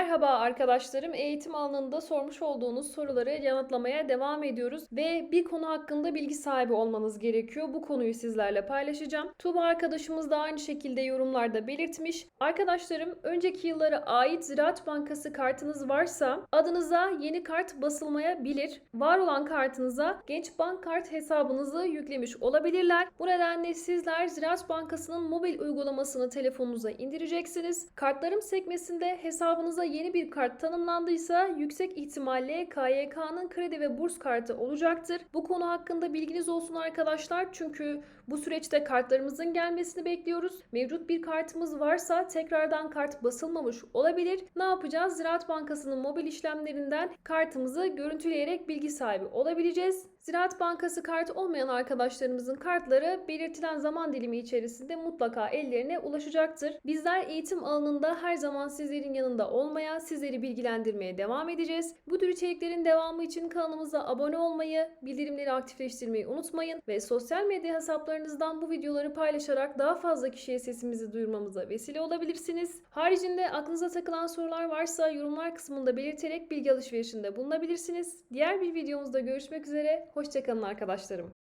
Merhaba arkadaşlarım. Eğitim alanında sormuş olduğunuz soruları yanıtlamaya devam ediyoruz ve bir konu hakkında bilgi sahibi olmanız gerekiyor. Bu konuyu sizlerle paylaşacağım. Tuğba arkadaşımız da aynı şekilde yorumlarda belirtmiş. Arkadaşlarım önceki yıllara ait Ziraat Bankası kartınız varsa adınıza yeni kart basılmayabilir. Var olan kartınıza Genç Bank kart hesabınızı yüklemiş olabilirler. Bu nedenle sizler Ziraat Bankası'nın mobil uygulamasını telefonunuza indireceksiniz. Kartlarım sekmesinde hesabınıza yeni bir kart tanımlandıysa yüksek ihtimalle KYK'nın kredi ve burs kartı olacaktır. Bu konu hakkında bilginiz olsun arkadaşlar. Çünkü bu süreçte kartlarımızın gelmesini bekliyoruz. Mevcut bir kartımız varsa tekrardan kart basılmamış olabilir. Ne yapacağız? Ziraat Bankası'nın mobil işlemlerinden kartımızı görüntüleyerek bilgi sahibi olabileceğiz. Ziraat Bankası kartı olmayan arkadaşlarımızın kartları belirtilen zaman dilimi içerisinde mutlaka ellerine ulaşacaktır. Bizler eğitim alanında her zaman sizlerin yanında olmaya, sizleri bilgilendirmeye devam edeceğiz. Bu tür içeriklerin devamı için kanalımıza abone olmayı, bildirimleri aktifleştirmeyi unutmayın ve sosyal medya hesaplarınızdan bu videoları paylaşarak daha fazla kişiye sesimizi duyurmamıza vesile olabilirsiniz. Haricinde aklınıza takılan sorular varsa yorumlar kısmında belirterek bilgi alışverişinde bulunabilirsiniz. Diğer bir videomuzda görüşmek üzere. Hoşçakalın arkadaşlarım.